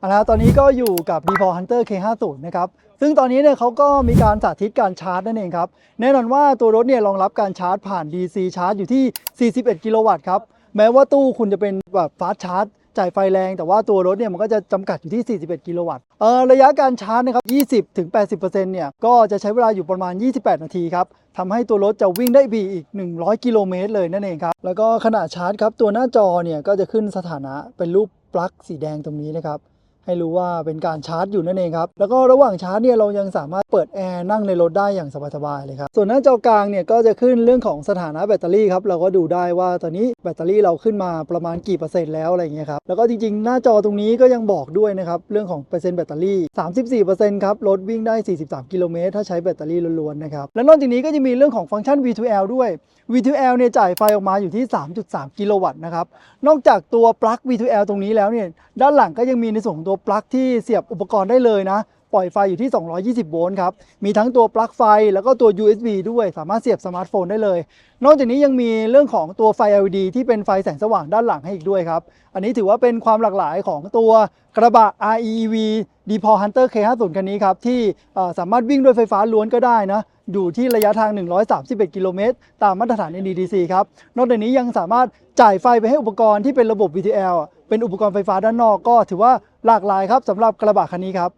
เอาละครับตอนนี้ก็อยู่กับ d p o Hunter K50 นะครับซึ่งตอนนี้เนี่ยเขาก็มีการสาธิตการชาร์จนั่นเองครับ แน่นอนว่าตัวรถเนี่ยรองรับการชาร์จผ่าน DC ชาร์จอยู่ที่ 41 กิโลวัตต์ครับ แม้ว่าตู้คุณจะเป็นแบบฟาสชาร์จจ่ายไฟแรง แต่ว่าตัวรถเนี่ยมันก็จะจำกัดอยู่ที่ 41 กิโลวัตต์เอ่อระยะการชาร์จนะครับ 20 ถึง 80%เนี่ยก็จะใช้เวลาอยู่ประมาณ 28 นาทีครับทำให้ตัวรถจะวิ่งได้บีอีก 100 กิโลเมตรเลยนั่นเองครับ แล้วก็ขณะชาร์จครับตัวหน้าจอเนี่ยก็จะขึ้นสถานะเป็นรูปปลั๊กสีแดงตรงนี้นะครับ ให้รู้ว่าเป็นการชาร์จอยู่นั่นเองครับ แล้วก็ระหว่างชาร์จเนี่ยเรายังสามารถเปิดแอร์นั่งในรถได้อย่างสบายๆเลยครับ ส่วนหน้าจอกลางเนี่ยก็จะขึ้นเรื่องของสถานะแบตเตอรี่ครับ เราก็ดูได้ว่าตอนนี้แบตเตอรี่เราขึ้นมาประมาณกี่เปอร์เซ็นต์แล้วอะไรอย่างเงี้ยครับ แล้วก็จริงๆ หน้าจอตรงนี้ก็ยังบอกด้วยนะครับเรื่องของเปอร์เซ็นต์แบตเตอรี่ 34%ครับ รถวิ่งได้ 43 กิโลเมตรถ้าใช้แบตเตอรี่ล้วนๆ นะครับ และนอกจากนี้ก็จะมีเรื่องของฟังก์ชัน V2L ด้วย V2L เนี่ยจ่ายไฟออกมาอยู่ที่ 3.3 กิโลวัตต์นะครับ นอกจากตัวปลั๊ก V2L ตรงนี้แล้วเนี่ย ด้านหลังก็ยังมีในส่วนของตัวปลั๊กที่เสียบอุปกรณ์ได้เลยนะ ปล่อยไฟอยู่ที่ 220 โวลต์ครับ มีทั้งตัวปลั๊กไฟแล้วก็ตัว USB ด้วย สามารถเสียบสมาร์ทโฟนได้เลย นอกจากนี้ยังมีเรื่องของตัวไฟ LED ที่เป็นไฟแสงสว่างด้านหลังให้อีกด้วยครับ อันนี้ถือว่าเป็นความหลากหลายของตัวกระบะ REEV d p o Hunter K50 คันนี้ครับ ที่สามารถวิ่งด้วยไฟฟ้าล้วนก็ได้นะอยู่ที่ระยะทาง 131 กิโลเมตร ตามมาตรฐาน NEDC ครับ นอกจากนี้ยังสามารถจ่ายไฟไปให้อุปกรณ์ที่เป็นระบบ VTL เป็นอุปกรณ์ไฟฟ้าด้านนอกก็ถือว่าหลากหลายครับสำหรับกระบะคันนี้ครับ